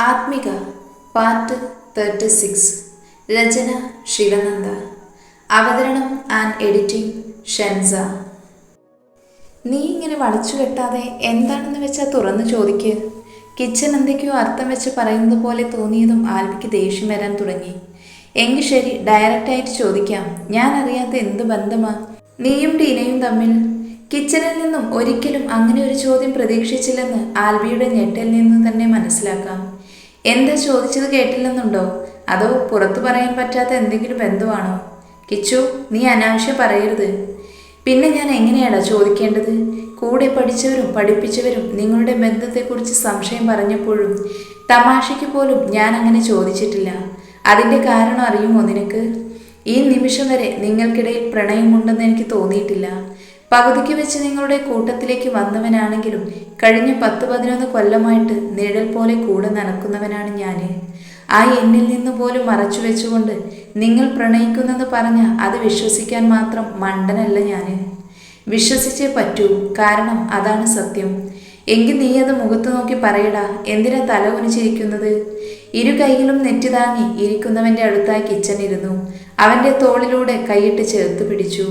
ആത്മിക part thirty six രചന ശിവനന്ദ. അവതരണം and editing ഷെൻസ. നീ ഇങ്ങനെ വളച്ചു കെട്ടാതെ എന്താണെന്ന് വെച്ചാൽ തുറന്നു ചോദിക്ക്. കിച്ചൻ എന്തൊക്കെയോ അർത്ഥം വെച്ച് പറയുന്നത് പോലെ തോന്നിയതും ആൽബിക്ക് ദേഷ്യം വരാൻ തുടങ്ങി. എങ്കിൽ ശരി ഡയറക്റ്റായിട്ട് ചോദിക്കാം. ഞാൻ അറിയാത്ത എന്ത് ബന്ധമാ? നീയും ടീനയും തമ്മിൽ. കിച്ചണിൽ നിന്നും ഒരിക്കലും അങ്ങനെ ഒരു ചോദ്യം പ്രതീക്ഷിച്ചില്ലെന്ന് ആൽബിയുടെ ഞെട്ടിൽ നിന്ന് തന്നെ മനസ്സിലാക്കാം. എന്താ ചോദിച്ചത് കേട്ടില്ലെന്നുണ്ടോ? അതോ പുറത്തു പറയാൻ പറ്റാത്ത എന്തെങ്കിലും ബന്ധമാണോ? കിച്ചു നീ അനാവശ്യം പറയരുത്. പിന്നെ ഞാൻ എങ്ങനെയാടാ ചോദിക്കേണ്ടത്? കൂടെ പഠിച്ചവരും പഠിപ്പിച്ചവരും നിങ്ങളുടെ ബന്ധത്തെക്കുറിച്ച് സംശയം പറഞ്ഞപ്പോഴും തമാശയ്ക്ക് പോലും ഞാൻ അങ്ങനെ ചോദിച്ചിട്ടില്ല. അതിന്റെ കാരണം അറിയുമോ നിനക്ക്? ഈ നിമിഷം വരെ നിങ്ങൾക്കിടയിൽ പ്രണയമുണ്ടെന്ന് എനിക്ക് തോന്നിയിട്ടില്ല. പകുതിക്ക് വെച്ച് നിങ്ങളുടെ കൂട്ടത്തിലേക്ക് വന്നവനാണെങ്കിലും കഴിഞ്ഞ പത്ത് പതിനൊന്ന് കൊല്ലമായിട്ട് നിഴൽ പോലെ കൂടെ നടക്കുന്നവനാണ് ഞാൻ ആ എന്നിൽ നിന്ന് പോലും മറച്ചു വെച്ചുകൊണ്ട് നിങ്ങൾ പ്രണയിക്കുന്നെന്ന് പറഞ്ഞ അത് വിശ്വസിക്കാൻ മാത്രം മണ്ടനല്ല ഞാൻ വിശ്വസിച്ചേ പറ്റൂ കാരണം അതാണ് സത്യം. എങ്കിൽ നീ അത് മുഖത്ത് നോക്കി പറയടാ എന്തിനാ തല കുനിച്ചിരിക്കുന്നത്? ഇരു കൈകളും നെറ്റി താങ്ങി ഇരിക്കുന്നവന്റെ അടുത്തായി കിച്ചൻ ഇരുന്നു അവന്റെ തോളിലൂടെ കൈയിട്ട് ചേർത്ത് പിടിച്ചു.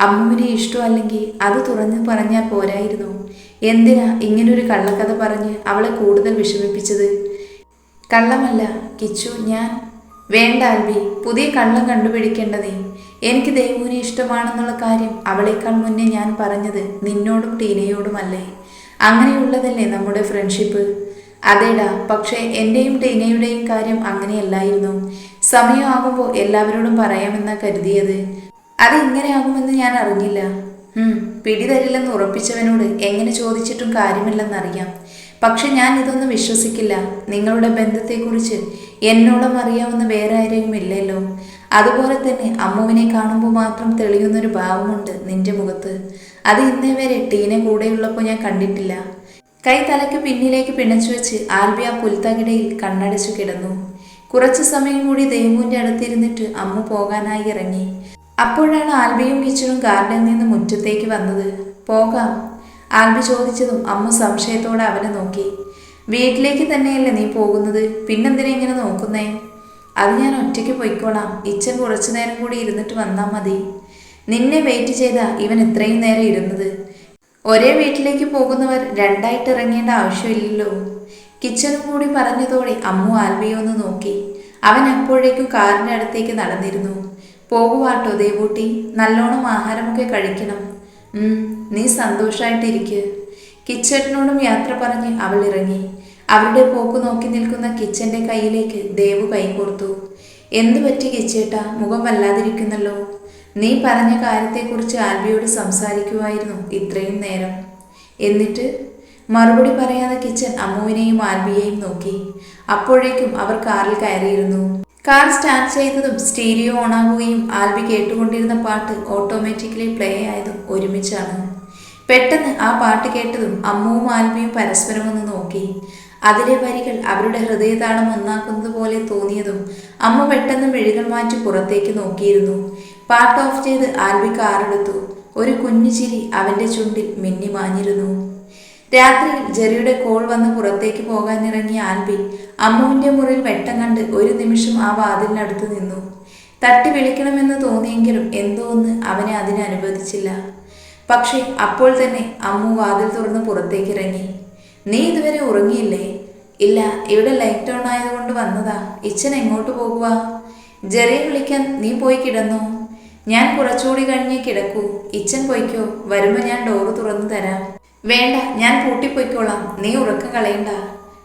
അമ്മുവിനെ ഇഷ്ടമല്ലെങ്കിൽ അത് തുറന്നു പറഞ്ഞാൽ പോരായിരുന്നു. എന്തിനാ ഇങ്ങനൊരു കള്ളക്കഥ പറഞ്ഞ് അവളെ കൂടുതൽ വിഷമിപ്പിച്ചത്? കള്ളമല്ല കിച്ചു ഞാൻ. വേണ്ട ആൽബി പുതിയ കള്ളം കണ്ടുപിടിക്കേണ്ടതേ. എനിക്ക് ദേവുവിനെ ഇഷ്ടമാണെന്നുള്ള കാര്യം അവളേക്കാൾ മുന്നേ ഞാൻ പറഞ്ഞത് നിന്നോടും ടീനയോടുമല്ലേ. അങ്ങനെയുള്ളതല്ലേ നമ്മുടെ ഫ്രണ്ട്ഷിപ്പ്. അതേടാ പക്ഷേ എന്റെയും ടീനയുടെയും കാര്യം അങ്ങനെയല്ലായിരുന്നു. സമയമാകുമ്പോൾ എല്ലാവരോടും പറയാമെന്നാ കരുതിയത്. അത് ഇങ്ങനെയാകുമെന്ന് ഞാൻ അറിഞ്ഞില്ല. ഉം, പിടിതരില്ലെന്ന് ഉറപ്പിച്ചവനോട് എങ്ങനെ ചോദിച്ചിട്ടും കാര്യമില്ലെന്നറിയാം. പക്ഷെ ഞാൻ ഇതൊന്നും വിശ്വസിക്കില്ല. നിങ്ങളുടെ ബന്ധത്തെക്കുറിച്ച് എന്നോളം അറിയാവുന്ന വേറെ ആരെയും ഇല്ലല്ലോ. അതുപോലെ തന്നെ അമ്മുവിനെ കാണുമ്പോൾ മാത്രം തെളിയുന്നൊരു ഭാവമുണ്ട് നിന്റെ മുഖത്ത്. അത് ഇന്നേ വരെ ടീനെ കൂടെയുള്ളപ്പോൾ ഞാൻ കണ്ടിട്ടില്ല. കൈ തലയ്ക്ക് പിന്നിലേക്ക് പിണച്ചു വെച്ച് ആൽബി ആ പുൽത്തകിടയിൽ കണ്ണടച്ചു കിടന്നു. കുറച്ചു സമയം കൂടി ദേവുവിന്റെ അടുത്തിരുന്നിട്ട് അമ്മു പോകാനായി ഇറങ്ങി. അപ്പോഴാണ് ആൽബിയും കിച്ചനും ഗാർഡനിൽ നിന്ന് മുറ്റത്തേക്ക് വന്നത്. പോകാം. ആൽബി ചോദിച്ചതും അമ്മ സംശയത്തോടെ അവനെ നോക്കി. വീട്ടിലേക്ക് തന്നെയല്ലേ നീ പോകുന്നത്? പിന്നെന്തിനാ ഇങ്ങനെ നോക്കുന്നേ? അത് ഞാൻ ഒറ്റയ്ക്ക് പോയിക്കോളാം. ഇച്ചൻ കുറച്ചു നേരം കൂടി ഇരുന്നിട്ട് വന്നാൽ മതി. നിന്നെ വെയിറ്റ് ചെയ്താ ഇവൻ ഇത്രയും നേരം ഇരുന്നത്. ഒരേ വീട്ടിലേക്ക് പോകുന്നവർ രണ്ടായിട്ട് ഇറങ്ങേണ്ട ആവശ്യമില്ലല്ലോ. കിച്ചനും കൂടി പറഞ്ഞതോടെ അമ്മു ആൽബിയെ ഒന്ന് നോക്കി. അവൻ അപ്പോഴേക്കും കാറിന്റെ അടുത്തേക്ക് നടന്നിരുന്നു. പോകുവാട്ടോ ദേവൂട്ടി. നല്ലോണം ആഹാരമൊക്കെ കഴിക്കണം. നീ സന്തോഷമായിട്ടിരിക്കുക കിച്ചണിനോടും യാത്ര പറഞ്ഞ് അവൾ ഇറങ്ങി. അവരുടെ പോക്ക് നോക്കി നിൽക്കുന്ന കിച്ചന്റെ കയ്യിലേക്ക് ദേവു കൈകോർത്തു എന്തു പറ്റി കിച്ചേട്ടാ? മുഖം വല്ലാതിരിക്കുന്നല്ലോ. നീ പറഞ്ഞ കാര്യത്തെക്കുറിച്ച് ആൽബിയോട് സംസാരിക്കുമായിരുന്നു ഇത്രയും നേരം. എന്നിട്ട്? മറുപടി പറയാതെ കിച്ചൻ അമ്മുവിനെയും ആൽബിയെയും നോക്കി. അപ്പോഴേക്കും അവർ കാറിൽ കയറിയിരുന്നു. കാർ സ്റ്റാർട്ട് ചെയ്തതും സ്റ്റീരിയോ ഓണാകുകയും ആൽബി കേട്ടുകൊണ്ടിരുന്ന പാട്ട് ഓട്ടോമാറ്റിക്കലി പ്ലേ ആയതും ഒരുമിച്ചാണ്. പെട്ടെന്ന് ആ പാട്ട് കേട്ടതും അമ്മുവും ആൽബിയും പരസ്പരം ഒന്ന് നോക്കി. അതിലെ വരികൾ അവരുടെ ഹൃദയതാളം ഒന്നാക്കുന്നത് പോലെ തോന്നിയതും അമ്മ പെട്ടെന്ന് മെഴുകൾ മാറ്റി പുറത്തേക്ക് നോക്കിയിരുന്നു. പാട്ട് ഓഫ് ചെയ്ത് ആൽബി കാറെടുത്തു. ഒരു കുഞ്ഞു ചിരി അവന്റെ ചുണ്ടിൽ മിന്നി മാഞ്ഞിരുന്നു രാത്രിയിൽ ജെറിയുടെ കോൾ വന്ന് പുറത്തേക്ക് പോകാനിറങ്ങിയ ആൽബി അമ്മുവിന്റെ മുറിയിൽ വെട്ടം കണ്ട് ഒരു നിമിഷം ആ വാതിലിനടുത്ത് നിന്നു. തട്ടി വിളിക്കണമെന്ന് തോന്നിയെങ്കിലും എന്തോ ഒന്ന് അവനെ അതിന് അനുവദിച്ചില്ല. പക്ഷേ അപ്പോൾ തന്നെ അമ്മു വാതിൽ തുറന്ന് പുറത്തേക്ക് ഇറങ്ങി. നീ ഇതുവരെ ഉറങ്ങിയില്ലേ? ഇല്ല ഇവിടെ ലൈറ്റ് ഓൺ ആയതുകൊണ്ട് വന്നതാ. ഇച്ചൻ എങ്ങോട്ട് പോകുക ജെറിയെ വിളിക്കാൻ നീ പോയി കിടന്നോ? ഞാൻ കുറച്ചുകൂടി കഴിഞ്ഞേ കിടക്കൂ. ഇച്ചൻ പോയിക്കോ. വരുമ്പോൾ ഞാൻ ഡോറ് തുറന്നു തരാം. വേണ്ട ഞാൻ പൂട്ടിപ്പോയിക്കോളാം. നീ ഉറക്കം കളയണ്ട.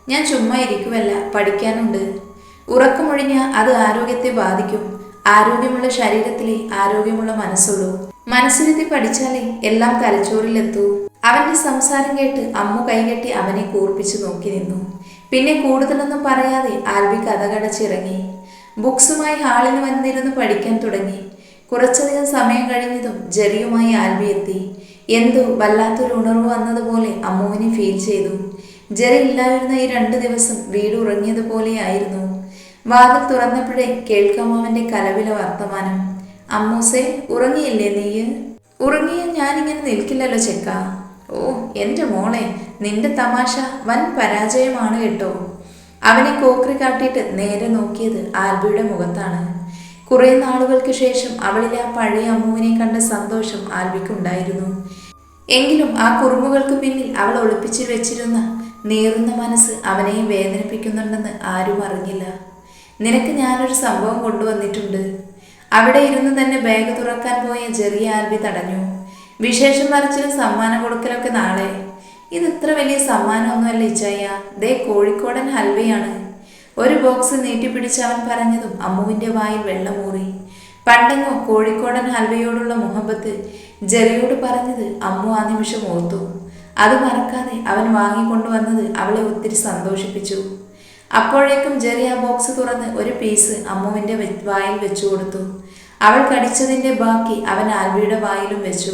ഞാൻ ചുമ്മാ ഇരിക്കുമല്ല പഠിക്കാനുണ്ട്. ഉറക്കമൊഴിഞ്ഞ അത് ആരോഗ്യത്തെ ബാധിക്കും. ആരോഗ്യമുള്ള ശരീരത്തിലെ ആരോഗ്യമുള്ള മനസ്സുള്ളൂ. മനസ്സിരുത്തി പഠിച്ചാലേ എല്ലാം തലച്ചോറിലെത്തൂ. അവന്റെ സംസാരം കേട്ട് അമ്മ കൈകെട്ടി അവനെ കൂർപ്പിച്ചു നോക്കി നിന്നു. പിന്നെ കൂടുതലൊന്നും പറയാതെ ആൽബി കഥ കടച്ചിറങ്ങി. ബുക്സുമായി ഹാളിൽ വന്നിരുന്ന് പഠിക്കാൻ തുടങ്ങി. കുറച്ചധികം സമയം കഴിഞ്ഞതും ജെറിയുമായി ആൽബി എത്തി. എന്തോ വല്ലാത്തൊരു ഉണർവ് വന്നതുപോലെ അമ്മുവിനെ ഫീൽ ചെയ്തു. ജെറി ഇല്ലായിരുന്ന ഈ രണ്ട് ദിവസം വീട് ഉറങ്ങിയതുപോലെയായിരുന്നു. വാതിൽ തുറന്നപ്പോഴേ കേൾക്കാം അവന്റെ കലവില വർത്തമാനം. അമ്മൂസേ ഉറങ്ങിയില്ലേ നീയ്? ഉറങ്ങിയ ഞാനിങ്ങനെ നിൽക്കില്ലല്ലോ ചെക്ക. ഓ എന്റെ മോളെ നിന്റെ തമാശ വൻ പരാജയമാണ് കേട്ടോ. അവനെ കോക്രി കാട്ടിയിട്ട് നേരെ നോക്കിയത് ആൽബിയുടെ മുഖത്താണ്. കുറെ നാളുകൾക്ക് ശേഷം അവളിലെ ആ പഴയ അമ്മുവിനെ കണ്ട സന്തോഷം ആൽബിക്കുണ്ടായിരുന്നു. എങ്കിലും ആ കുറുമ്പുകൾക്ക് പിന്നിൽ അവൾ ഒളിപ്പിച്ചു വെച്ചിരുന്ന നീറുന്ന മനസ്സ് അവനെയും വേദനിപ്പിക്കുന്നുണ്ടെന്ന് ആരും അറിഞ്ഞില്ല. നിനക്ക് ഞാനൊരു സംഭവം കൊണ്ടുവന്നിട്ടുണ്ട്. അവിടെ ഇരുന്ന് തന്നെ ബാഗ് തുറക്കാൻ പോയ ചെറിയ ആൽബി തടഞ്ഞു. വിശേഷം പറിച്ചിലും സമ്മാനം കൊടുക്കലൊക്കെ നാളെ. ഇത് ഇത്ര വലിയ സമ്മാനമൊന്നുമല്ല ഇച്ചായ. ദേ കോഴിക്കോടൻ ഹൽവയാണ്. ഒരു ബോക്സ് നീട്ടിപ്പിടിച്ച് അവൻ പറഞ്ഞതും അമ്മുവിന്റെ വായിൽ വെള്ളമൂറി പണ്ടെങ്ങോ കോഴിക്കോടൻ ഹൽവയോടുള്ള മുഹബത്ത് ജെറിയോട് പറഞ്ഞത് അമ്മു ആ നിമിഷം ഓർത്തു. അത് മറക്കാതെ അവൻ വാങ്ങിക്കൊണ്ടുവന്നത് അവളെ ഒത്തിരി സന്തോഷിപ്പിച്ചു. അപ്പോഴേക്കും ജെറി ആ ബോക്സ് തുറന്ന് ഒരു പീസ് അമ്മുവിന്റെ വായിൽ വെച്ചു കൊടുത്തു. അവൾ കടിച്ചതിന്റെ ബാക്കി അവൻ ആൽബിയുടെ വായിലും വെച്ചു.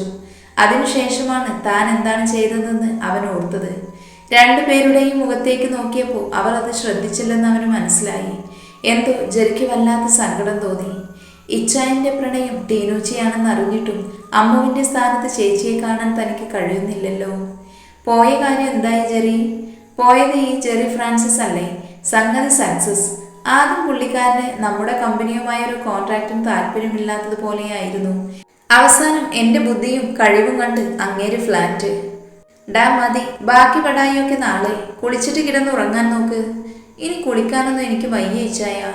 അതിനുശേഷമാണ് താൻ എന്താണ് ചെയ്തതെന്ന് അവൻ ഓർത്തത്. രണ്ടുപേരുടെയും മുഖത്തേക്ക് നോക്കിയപ്പോൾ അവർ അത് ശ്രദ്ധിച്ചില്ലെന്ന് അവന് മനസ്സിലായി. എന്തോ ജെറിക്ക് വല്ലാത്ത സങ്കടം തോന്നി. ഇച്ചായന്റെ പ്രണയം ടീനൂച്ചയാണെന്ന് അറിഞ്ഞിട്ടും അമ്മുവിന്റെ സ്ഥാനത്ത് ചേച്ചിയെ കാണാൻ തനിക്ക് കഴിയുന്നില്ലല്ലോ. പോയ കാര്യം എന്തായി ജെറി? പോയത് ഈ ജെറി ഫ്രാൻസിസ് അല്ലേ? സംഗതി സക്സസ് ആദ്യം പുള്ളിക്കാരന് നമ്മുടെ കമ്പനിയുമായ ഒരു കോൺട്രാക്റ്റും താല്പര്യമില്ലാത്തതുപോലെയായിരുന്നു അവസാനം എന്റെ ബുദ്ധിയും കഴിവും കണ്ട് അങ്ങേര് ഫ്ലാറ്റ്. ഡാ മതി. ബാക്കി പടായൊക്കെ നാളെ. കുളിച്ചിട്ട് കിടന്ന് ഉറങ്ങാൻ നോക്ക്. ഇനി കുളിക്കാനൊന്നും എനിക്ക് വയ്യ ഇച്ചായ.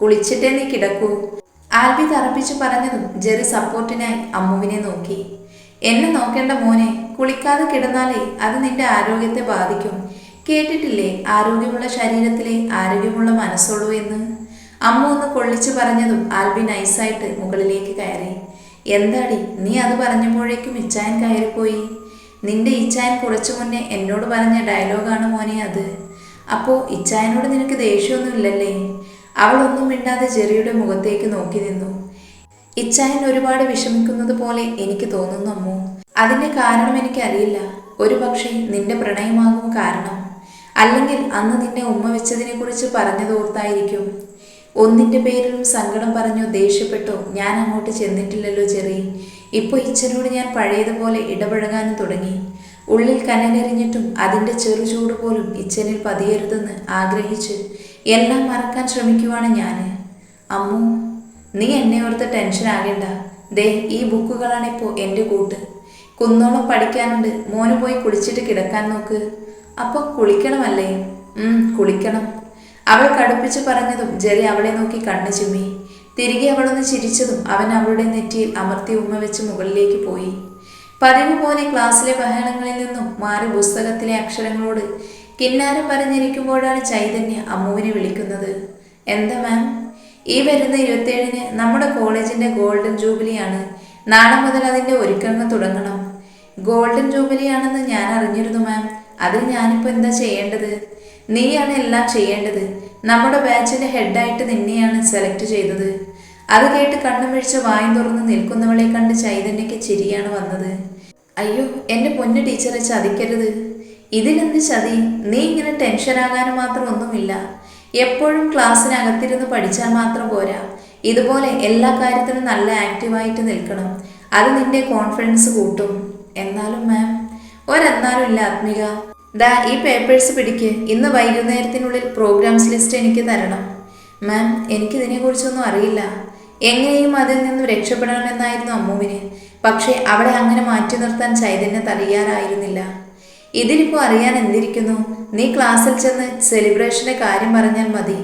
കുളിച്ചിട്ടേ നീ കിടക്കൂ. ആൽബി തറപ്പിച്ചു പറഞ്ഞതും ജെറി സപ്പോർട്ടിനായി അമ്മുവിനെ നോക്കി. എന്നെ നോക്കേണ്ട മോനെ കുളിക്കാതെ കിടന്നാലേ അത് നിന്റെ ആരോഗ്യത്തെ ബാധിക്കും. കേട്ടിട്ടില്ലേ ആരോഗ്യമുള്ള ശരീരത്തിലെ ആരോഗ്യമുള്ള മനസ്സുള്ളൂ എന്ന്? അമ്മ ഒന്ന് കൊള്ളിച്ചു പറഞ്ഞതും ആൽബി നൈസായിട്ട് മുകളിലേക്ക് കയറി. എന്താടി നീ അത് പറഞ്ഞപ്പോഴേക്കും ഇച്ചായൻ കയറിപ്പോയി? നിന്റെ ഇച്ചായൻ കുറച്ചു മുന്നേ എന്നോട് പറഞ്ഞ ഡയലോഗാണ് മോനെ അത്. അപ്പോ ഇച്ചായനോട് നിനക്ക് ദേഷ്യമൊന്നുമില്ലല്ലേ? അവളൊന്നും മിണ്ടാതെ ജെറിയുടെ മുഖത്തേക്ക് നോക്കി നിന്നു. ഇച്ചായൻ ഒരുപാട് വിഷമിക്കുന്നത് പോലെ എനിക്ക് തോന്നുന്നു അമ്മു. അതിന്റെ കാരണം എനിക്കറിയില്ല. ഒരു പക്ഷേ നിന്റെ പ്രണയമാകും കാരണം. അല്ലെങ്കിൽ അന്ന് നിന്നെ ഉമ്മ വെച്ചതിനെ കുറിച്ച് പറഞ്ഞതോർത്തായിരിക്കും ഒന്നിന്റെ പേരിലും സങ്കടം പറഞ്ഞോ ദേഷ്യപ്പെട്ടോ. ഞാൻ അങ്ങോട്ട് ചെന്നിട്ടില്ലല്ലോ ചെറി ഇപ്പൊ ഇച്ചനോട് ഞാൻ പഴയതുപോലെ ഇടപഴകാനും തുടങ്ങി. ഉള്ളിൽ കനലെറിഞ്ഞിട്ടും അതിന്റെ ചെറുചൂട് പോലും ഇച്ചനിൽ പതിയരുതെന്ന് ആഗ്രഹിച്ച് എല്ലാം മറക്കാൻ ശ്രമിക്കുവാണ് ഞാൻ അമ്മു നീ എന്നെ ഓർത്ത് ടെൻഷൻ ആകേണ്ട. ദേ ഈ ബുക്കുകളാണ് ഇപ്പോൾ എന്റെ കൂട്ട്. കുന്നോളം പഠിക്കാനുണ്ട്. മോന് പോയി കുളിച്ചിട്ട് കിടക്കാൻ നോക്ക്. അപ്പോൾ കുളിക്കണമല്ലേ? കുളിക്കണം. അവൾ കടുപ്പിച്ച് പറഞ്ഞതും ജെറി അവളെ നോക്കി കണ്ണു ചിമ്മി. തിരികെ അവളൊന്ന് ചിരിച്ചതും അവൻ അവളുടെ നെറ്റിയിൽ അമർത്തി ഉമ്മ വെച്ച് മുകളിലേക്ക് പോയി. പതിവ് പോലെ ക്ലാസ്സിലെ ബഹളങ്ങളിൽ നിന്നും മാറി പുസ്തകത്തിലെ അക്ഷരങ്ങളോട് കിന്നാരം പറഞ്ഞിരിക്കുമ്പോഴാണ് ചൈതന്യ അമ്മുവിനെ വിളിക്കുന്നത്. എന്താ മാം? ഈ വരുന്ന ഇരുപത്തേഴിന് നമ്മുടെ കോളേജിന്റെ ഗോൾഡൻ ജൂബിലിയാണ്. നാളെ മുതൽ അതിന്റെ ഒരുക്കങ്ങൾ തുടങ്ങണം. ഗോൾഡൻ ജൂബിലി ആണെന്ന് ഞാൻ അറിഞ്ഞിരുന്നു മാം. അതിൽ ഞാനിപ്പോൾ എന്താ ചെയ്യേണ്ടത്? നീയാണ് എല്ലാം ചെയ്യേണ്ടത്. നമ്മുടെ ബാച്ചിന്റെ ഹെഡായിട്ട് നിന്നെയാണ് സെലക്ട് ചെയ്തത്. അത് കേട്ട് കണ്ണു മിഴിച്ച് വായും തുറന്ന് നിൽക്കുന്നവളെ കണ്ട് ചൈതന്യക്ക് ചിരിയാണ് വന്നത്. അയ്യോ എന്റെ പൊന്നു ടീച്ചറെ ചതിക്കരുത്. ഇതിലെന്ത് ചതി? നീ ഇങ്ങനെ ടെൻഷനാകാനും മാത്രം ഒന്നുമില്ല. എപ്പോഴും ക്ലാസ്സിനകത്തിരുന്ന് പഠിച്ചാൽ മാത്രം പോരാ. ഇതുപോലെ എല്ലാ കാര്യത്തിനും നല്ല ആക്റ്റീവായിട്ട് നിൽക്കണം. അത് നിന്റെ കോൺഫിഡൻസ് കൂട്ടും. എന്നാലും മാം ഒരെന്നാലും ഇല്ല ആത്മിക. ദാ ഈ പേപ്പേഴ്സ് പിടിക്ക്. ഇന്ന് വൈകുന്നേരത്തിനുള്ളിൽ പ്രോഗ്രാംസ് ലിസ്റ്റ് എനിക്ക് തരണം. മാം എനിക്കിതിനെക്കുറിച്ചൊന്നും അറിയില്ല. എങ്ങനെയും അതിൽ നിന്നും രക്ഷപ്പെടണമെന്നായിരുന്നു അമ്മുവിന്. പക്ഷേ അവളെ അങ്ങനെ മാറ്റി നിർത്താൻ ചൈതന്യ തയ്യാറായിരുന്നില്ല ഇതിലിപ്പോൾ അറിയാൻ എന്തിരിക്കുന്നു? നീ ക്ലാസ്സിൽ ചെന്ന് സെലിബ്രേഷന്റെ കാര്യം പറഞ്ഞാൽ മതി.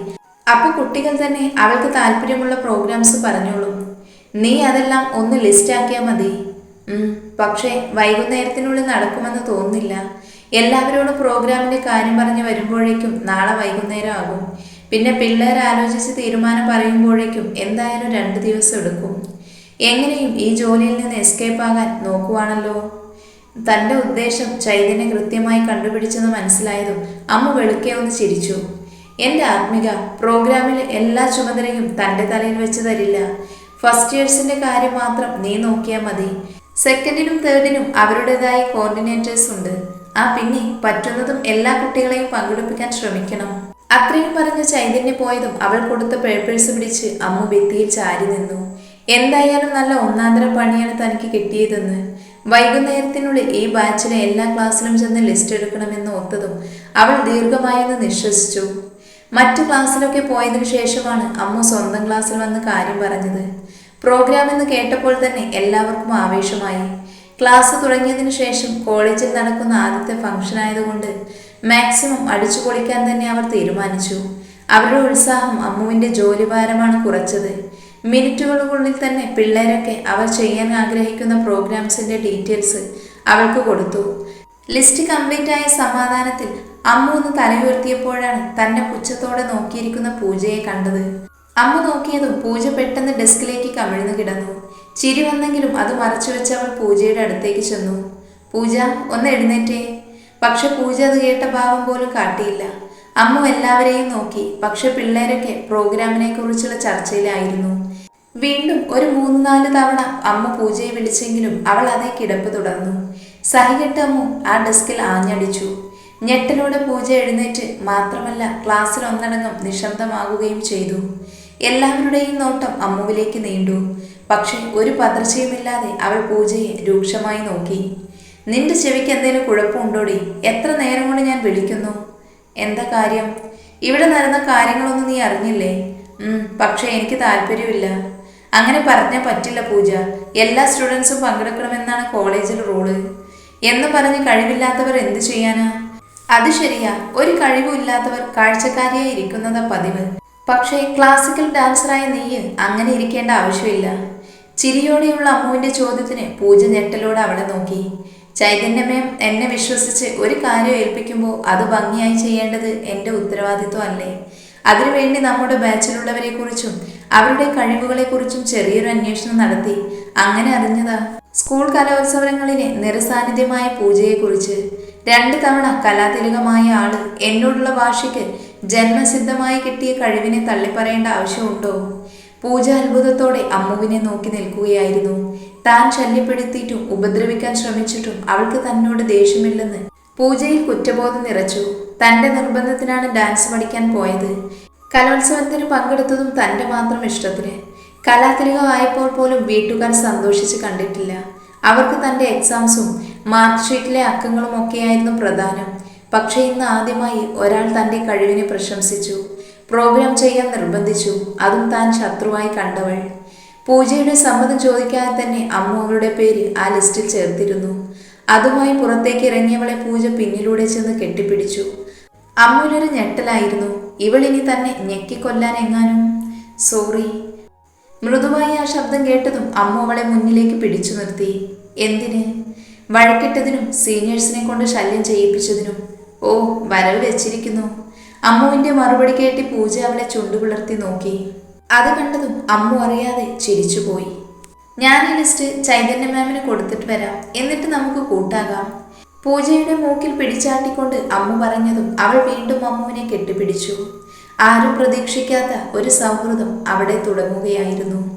അപ്പൊ കുട്ടികൾ തന്നെ അവൾക്ക് താല്പര്യമുള്ള പ്രോഗ്രാംസ് പറഞ്ഞോളും. നീ അതെല്ലാം ഒന്ന് ലിസ്റ്റ് ആക്കിയാൽ മതി. പക്ഷേ വൈകുന്നേരത്തിനുള്ളിൽ നടക്കുമെന്ന് തോന്നുന്നില്ല. എല്ലാവരോടും പ്രോഗ്രാമിന്റെ കാര്യം പറഞ്ഞ് വരുമ്പോഴേക്കും നാളെ വൈകുന്നേരം ആകും. പിന്നെ പിള്ളേർ ആലോചിച്ച് തീരുമാനം പറയുമ്പോഴേക്കും എന്തായാലും രണ്ട് ദിവസം എടുക്കും. എങ്ങനെയും ഈ ജോലിയിൽ നിന്ന് എസ്കേപ്പ് ആകാൻ നോക്കുവാണല്ലോ. തന്റെ ഉദ്ദേശം ചൈതന്യം കൃത്യമായി കണ്ടുപിടിച്ചെന്ന് മനസ്സിലായതും അമ്മ വെളുക്കെ ഒന്ന് ചിരിച്ചു. എന്റെ ആത്മിക പ്രോഗ്രാമിൽ എല്ലാ ചുമതലയും തന്റെ തലയിൽ വെച്ച് തരില്ല. ഫസ്റ്റ് ഇയേഴ്സിന്റെ കാര്യം മാത്രം നീ നോക്കിയാൽ മതി. സെക്കൻഡിനും തേർഡിനും അവരുടേതായ കോർഡിനേറ്റേഴ്സ് ഉണ്ട്. ആ പിന്നെ പറ്റുന്നതും എല്ലാ കുട്ടികളെയും പങ്കെടുപ്പിക്കാൻ ശ്രമിക്കണം. അത്രയും പറഞ്ഞ് ചൈതന്യ പോയതും അവൾ കൊടുത്ത പേപ്പേഴ്സ് പിടിച്ച് അമ്മ ഭിത്തിയിൽ ചാരി നിന്നു. എന്തായാലും നല്ല ഒന്നാന്തര പണിയാണ് തനിക്ക് കിട്ടിയതെന്ന്. വൈകുന്നേരത്തിനുള്ളിൽ ഈ ബാച്ചിലെ എല്ലാ ക്ലാസ്സിലും ചെന്ന് ലിസ്റ്റ് എടുക്കണമെന്ന് ഓർത്തതും അവൾ ദീർഘമായെന്ന് നിശ്വസിച്ചു. മറ്റു ക്ലാസ്സിലൊക്കെ പോയതിനു ശേഷമാണ് അമ്മ സ്വന്തം ക്ലാസ്സിൽ വന്ന് കാര്യം പറഞ്ഞത്. പ്രോഗ്രാം എന്ന് കേട്ടപ്പോൾ തന്നെ എല്ലാവർക്കും ആവേശമായി. ക്ലാസ് തുടങ്ങിയതിനു ശേഷം കോളേജിൽ നടക്കുന്ന ആദ്യത്തെ ഫംഗ്ഷൻ ആയതുകൊണ്ട് മാക്സിമം അടിച്ചു പൊളിക്കാൻ തന്നെ അവർ തീരുമാനിച്ചു. അവരുടെ ഉത്സാഹം അമ്മുവിന്റെ ജോലിഭാരമാണ് കുറച്ചത്. മിനിറ്റുകൾക്കുള്ളിൽ തന്നെ പിള്ളേരൊക്കെ അവർ ചെയ്യാൻ ആഗ്രഹിക്കുന്ന പ്രോഗ്രാംസിന്റെ ഡീറ്റെയിൽസ് അവൾക്ക് കൊടുത്തു. ലിസ്റ്റ് കംപ്ലീറ്റ് ആയ സമാധാനത്തിൽ അമ്മ ഒന്ന് തലയുയർത്തിയപ്പോഴാണ് തന്നെ പുച്ഛത്തോടെ നോക്കിയിരിക്കുന്ന പൂജയെ കണ്ടത്. അമ്മ നോക്കിയതും പൂജ പെട്ടെന്ന് ഡെസ്കിലേക്ക് കമിഴ്ന്നു കിടന്നു. ചിരി വന്നെങ്കിലും അത് മറച്ചു വെച്ച് അവൾ പൂജയുടെ അടുത്തേക്ക് ചെന്നു. പൂജ ഒന്ന് എഴുന്നേറ്റേ. പക്ഷെ പൂജ അത് കേട്ട ഭാവം പോലും കാട്ടിയില്ല. അമ്മ എല്ലാവരെയും നോക്കി. പക്ഷെ പിള്ളേരൊക്കെ പ്രോഗ്രാമിനെ കുറിച്ചുള്ള ചർച്ചയിലായിരുന്നു. വീണ്ടും ഒരു മൂന്ന് നാല് തവണ അമ്മ പൂജയെ വിളിച്ചെങ്കിലും അവൾ അതേ കിടപ്പ് തുടർന്നു. സഹികെട്ട് അമ്മു ആ ഡെസ്കിൽ ആഞ്ഞടിച്ചു. ഞെട്ടലോടെ പൂജ എഴുന്നേറ്റ് മാത്രമല്ല ക്ലാസ്സിൽ ഒന്നടങ്കം നിശബ്ദമാകുകയും ചെയ്തു. എല്ലാവരുടെയും നോട്ടം അമ്മുവിലേക്ക് നീണ്ടു. പക്ഷെ ഒരു പതർച്ചയുമില്ലാതെ അവൾ പൂജയെ രൂക്ഷമായി നോക്കി. നിന്റെ ചെവിക്ക് എന്തെങ്കിലും കുഴപ്പമുണ്ടോടി? എത്ര നേരം കൊണ്ട് ഞാൻ വിളിക്കുന്നു? എന്താ കാര്യം? ഇവിടെ നടന്ന കാര്യങ്ങളൊന്നും നീ അറിഞ്ഞില്ലേ? പക്ഷെ എനിക്ക് താല്പര്യമില്ല. അങ്ങനെ പറഞ്ഞാൽ പറ്റില്ല പൂജ. എല്ലാ സ്റ്റുഡൻസും പങ്കെടുക്കണമെന്നാണ് കോളേജിൽ റൂൾ. എന്ന് പറഞ്ഞ് കഴിവില്ലാത്തവർ എന്ത് ചെയ്യാനാ? അത് ശരിയാ. ഒരു കഴിവുമില്ലാത്തവർ കാഴ്ചക്കാരിയായി ഇരിക്കുന്നതാ പതിവ്. പക്ഷേ ക്ലാസിക്കൽ ഡാൻസറായ നീ അങ്ങനെ ഇരിക്കേണ്ട ആവശ്യമില്ല. ചിരിയോടെയുള്ള അമ്മുവിന്റെ ചോദ്യത്തിന് പൂജ ഞെട്ടലോടെ അവളെ നോക്കി. ചൈതന്യമയം എന്നെ വിശ്വസിച്ച് ഒരു കാര്യം ഏൽപ്പിക്കുമ്പോൾ അത് ഭംഗിയായി ചെയ്യേണ്ടത് എന്റെ ഉത്തരവാദിത്വം അല്ലേ? അതിനുവേണ്ടി നമ്മുടെ ബാച്ചിലുള്ളവരെ കുറിച്ചും അവരുടെ കഴിവുകളെ കുറിച്ചും ചെറിയൊരു അന്വേഷണം നടത്തി. അങ്ങനെ അറിഞ്ഞതാ. സ്കൂൾ കലോത്സവങ്ങളിലെ നിറസാന്നിധ്യമായ പൂജയെക്കുറിച്ച്. രണ്ട് തവണ കലാതിലകമായ ആൾ എന്നോടുള്ള ഭാഷയ്ക്ക് ജന്മസിദ്ധമായി കിട്ടിയ കഴിവിനെ തള്ളിപ്പറയേണ്ട ആവശ്യമുണ്ടോ? പൂജ അത്ഭുതത്തോടെ അമ്മുവിനെ നോക്കി നിൽക്കുകയായിരുന്നു. താൻ ശല്യപ്പെടുത്തിയിട്ടും ഉപദ്രവിക്കാൻ ശ്രമിച്ചിട്ടും അവൾക്ക് തന്നോട് ദേഷ്യമില്ലെന്ന് പൂജയിൽ കുറ്റബോധം നിറച്ചു. തന്റെ നിർബന്ധത്തിനാണ് ഡാൻസ് പഠിക്കാൻ പോയത്. കലോത്സവത്തിന് പങ്കെടുത്തതും തന്റെ മാത്രം ഇഷ്ടത്തിന്. കലാതിലകമായപ്പോൾ പോലും വീട്ടുകാർ സന്തോഷിച്ച് കണ്ടിട്ടില്ല. അവർക്ക് തന്റെ എക്സാംസും മാർക്ക് ഷീറ്റിലെ അക്കങ്ങളും ഒക്കെയായിരുന്നു പ്രധാനം. പക്ഷേ ഇന്ന് ആദ്യമായി ഒരാൾ തന്റെ കഴിവിനെ പ്രശംസിച്ചു. പ്രോഗ്രാം ചെയ്യാൻ നിർബന്ധിച്ചു. അതും താൻ ശത്രുവായി കണ്ടവൾ. പൂജയുടെ സമ്മതം ചോദിക്കാതെ തന്നെ അമ്മു അവളുടെ പേര് ആ ലിസ്റ്റിൽ ചേർത്തിരുന്നു. അതുമായി പുറത്തേക്ക് ഇറങ്ങിയവളെ പൂജ പിന്നിലൂടെ ചെന്ന് കെട്ടിപ്പിടിച്ചു. അമ്മൂലൊരു ഞെട്ടലായിരുന്നു. ഇവളിനി തന്നെ ഞെക്കിക്കൊല്ലാൻ എങ്ങാനും? സോറി മൃദുവായി ആ ശബ്ദം കേട്ടതും അമ്മു അവളെ മുന്നിലേക്ക് പിടിച്ചു നിർത്തി. എന്തിന്? വഴക്കിട്ടതിനും സീനിയേഴ്സിനെ കൊണ്ട് ശല്യം ചെയ്യിപ്പിച്ചതിനും. ഓ വരവ് വെച്ചിരിക്കുന്നു. അമ്മുവിന്റെ മറുപടി കേട്ടി പൂജ അവളെ ചുണ്ടുപിളർത്തി നോക്കി. അത് കണ്ടതും അമ്മു അറിയാതെ ചിരിച്ചുപോയി. ഞാൻ ഈ ലിസ്റ്റ് ചൈതന്യ മാമിന് കൊടുത്തിട്ട് വരാം. എന്നിട്ട് നമുക്ക് കൂട്ടാകാം. പൂജയുടെ മൂക്കിൽ പിടിച്ചാട്ടിക്കൊണ്ട് അമ്മ പറഞ്ഞതും അവൾ വീണ്ടും അമ്മുവിനെ കെട്ടിപ്പിടിച്ചു. ആരും പ്രതീക്ഷിക്കാത്ത ഒരു സൗഹൃദം അവിടെ തുടങ്ങുകയായിരുന്നു.